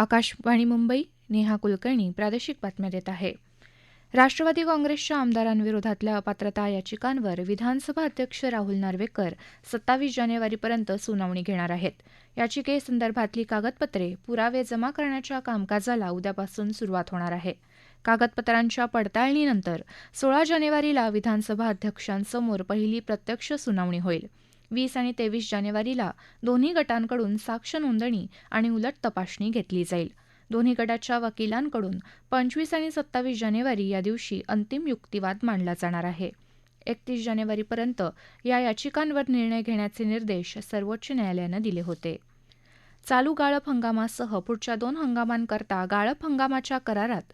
आकाशवाणी मुंबई नेहा कुलकर्णी प्रादेशिक बातम्या देत आहे. राष्ट्रवादी काँग्रेसच्या आमदारांविरोधातल्या अपात्रता याचिकांवर विधानसभा अध्यक्ष राहुल नार्वेकर सत्तावीस जानेवारीपर्यंत सुनावणी घेणार आहेत. याचिकेसंदर्भातली कागदपत्रे पुरावे जमा करण्याच्या कामकाजाला उद्यापासून सुरुवात होणार आहे. कागदपत्रांच्या पडताळणीनंतर सोळा जानेवारीला विधानसभा अध्यक्षांसमोर पहिली प्रत्यक्ष सुनावणी होईल. वीस आणि तेवीस जानेवारीला दोन्ही गटांकडून साक्ष नोंदणी आणि उलट तपासणी घेतली जाईल. दोन्ही गटाच्या वकिलांकडून पंचवीस आणि सत्तावीस जानेवारी या दिवशी अंतिम युक्तिवाद मांडला जाणार आहे. एकतीस जानेवारीपर्यंत या याचिकांवर निर्णय घेण्याचे निर्देश सर्वोच्च न्यायालयानं दिले होते. चालू गाळप हंगामासह पुढच्या दोन हंगामांकरता गाळप हंगामाच्या करारात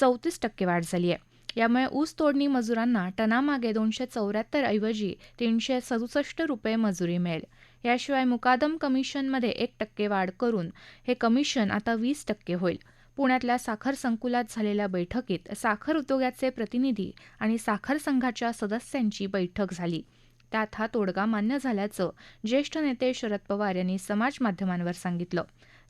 चौतीस टक्के वाढ झाली आहे. यामुळे ऊस तोडणी मजुरांना टनामागे दोनशे चौऱ्याहत्तर ऐवजी तीनशे सदुसष्ट रुपये मजुरी मिळेल. याशिवाय मुकादम कमिशनमध्ये एक टक्के वाढ करून हे कमिशन आता वीस टक्के होईल. पुण्यातल्या साखर संकुलात झालेल्या बैठकीत साखर उद्योगाचे प्रतिनिधी आणि साखर संघाच्या सदस्यांची बैठक झाली. त्यात हा तोडगा मान्य झाल्याचं ज्येष्ठ नेते शरद पवार यांनी समाज माध्यमांवर सांगितलं.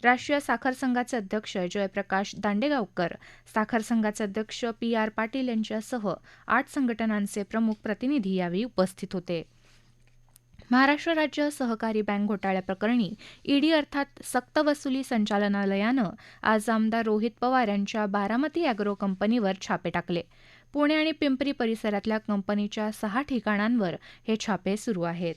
राष्ट्रीय साखर संघाचे अध्यक्ष जयप्रकाश दांडेगावकर साखर संघाचे अध्यक्ष पी आर पाटील यांच्यासह आठ संघटनांचे प्रमुख प्रतिनिधी यावेळी उपस्थित होते. महाराष्ट्र राज्य सहकारी बँक घोटाळ्याप्रकरणी ईडी अर्थात सक्तवसुली संचालनालयानं आज आमदार रोहित पवार यांच्या बारामती अॅग्रो कंपनीवर छापे टाकले. पुणे आणि पिंपरी परिसरातल्या कंपनीच्या सहा ठिकाणांवर हे छापे सुरू आहेत.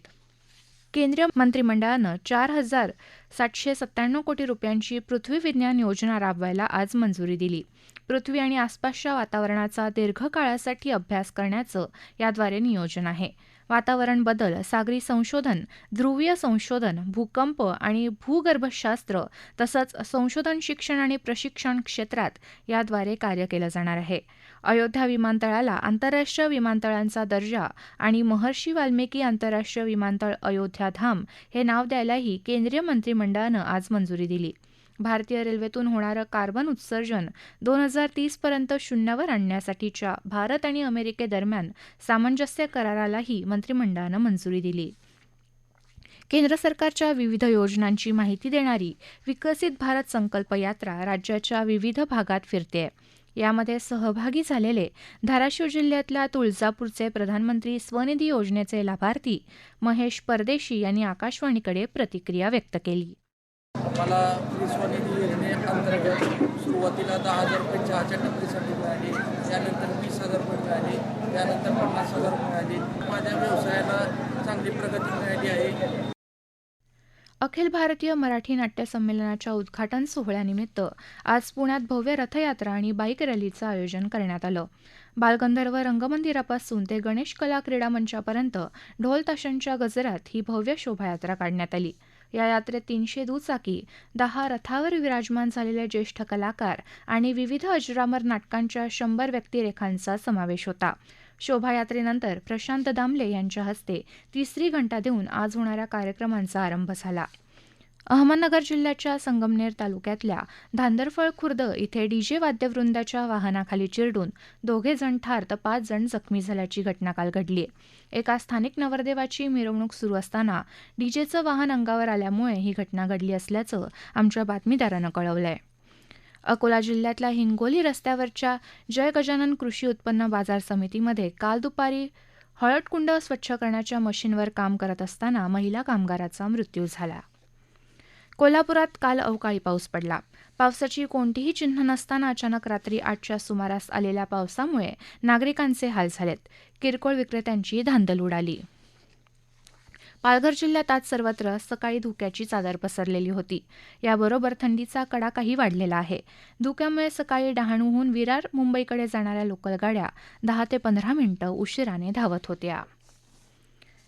केंद्रीय मंत्रिमंडळानं चार हजार सातशे सत्त्याण्णव कोटी रुपयांची पृथ्वी विज्ञान योजना राबवायला आज मंजुरी दिली. पृथ्वी आणि आसपासच्या वातावरणाचा दीर्घकाळासाठी अभ्यास करण्याचं याद्वारे नियोजन आहे. वातावरण बदल सागरी संशोधन ध्रुवीय संशोधन भूकंप आणि भूगर्भशास्त्र तसंच संशोधन शिक्षण आणि प्रशिक्षण क्षेत्रात याद्वारे कार्य केलं जाणार आहे. अयोध्या विमानतळाला आंतरराष्ट्रीय विमानतळांचा दर्जा आणि महर्षी वाल्मिकी आंतरराष्ट्रीय विमानतळ अयोध्या धाम हे नाव द्यायलाही केंद्रीय मंत्रिमंडळानं आज मंजुरी दिली. भारतीय रेल्वेतून होणारं कार्बन उत्सर्जन दोन हजार तीसपर्यंत शून्यावर आणण्यासाठीच्या भारत आणि अमेरिकेदरम्यान सामंजस्य करारालाही मंत्रिमंडळानं मंजुरी दिली. केंद्र सरकारच्या विविध योजनांची माहिती देणारी विकसित भारत संकल्प यात्रा राज्याच्या विविध भागात फिरते यामध्ये सहभागी झालेले धाराशिव जिल्ह्यातल्या तुळजापूरचे प्रधानमंत्री स्वनिधी योजनेचे लाभार्थी महेश परदेशी यांनी आकाशवाणीकडे प्रतिक्रिया व्यक्त केली. मला स्वनिधी योजनेअंतर्गत सुरुवातीला दहा हजार रुपये चहाच्या टपरीसाठी मिळाली त्यानंतर वीस हजार रुपये मिळाले त्यानंतर पन्नास हजार रुपये मिळाले. माझ्या व्यवसायाला चांगली प्रगती मिळाली आहे. अखिल भारतीय मराठी नाट्य संमेलनाच्या उद्घाटन सोहळ्यानिमित्त आज पुण्यात भव्य रथयात्रा आणि बाईक रॅलीचं आयोजन करण्यात आलं. बालगंधर्व रंगमंदिरापासून ते गणेश कला क्रीडा मंचापर्यंत ढोल ताशांच्या गजरात ही भव्य शोभायात्रा काढण्यात आली. या यात्रेत तीनशे दुचाकी दहा रथावर विराजमान झालेले ज्येष्ठ कलाकार आणि विविध अजरामर नाटकांच्या शंभर व्यक्तिरेखांचा समावेश होता. शोभायात्रेनंतर प्रशांत दामले यांच्या हस्ते तिसरी घंटा देऊन आज होणाऱ्या कार्यक्रमांचा आरंभ झाला. अहमदनगर जिल्ह्याच्या संगमनेर तालुक्यातल्या धांदरफळ खुर्द इथे डीजे वाद्यवृंदाच्या वाहनाखाली चिरडून दोघे जण ठार तर पाच जण जखमी झाल्याची घटना काल घडली एका स्थानिक नवरदेवाची मिरवणूक सुरू असताना डीजेचं वाहन अंगावर आल्यामुळे ही घटना घडली असल्याचं आमच्या बातमीदारानं कळवलंय. अकोला जिल्ह्यातल्या हिंगोली रस्त्यावरच्या जय गजानन कृषी उत्पन्न बाजार समितीमध्ये काल दुपारी हळदकुंड स्वच्छ करण्याच्या मशीनवर काम करत असताना महिला कामगाराचा मृत्यू झाला. कोल्हापुरात काल अवकाळी पाऊस पडला. पावसाची कोणतीही चिन्ह नसताना अचानक रात्री आठच्या सुमारास आलेल्या पावसामुळे नागरिकांचे हाल झालेत. किरकोळ विक्रेत्यांची धांदल उडाली. पालघर जिल्ह्यात आज सर्वत्र सकाळी धुक्याची चादर पसरलेली होती. याबरोबर थंडीचा कडाकाही वाढलेला आहे. धुक्यामुळे सकाळी डहाणूहून विरार मुंबईकडे जाणाऱ्या लोकल गाड्या दहा ते पंधरा मिनिटं उशिराने धावत होत्या.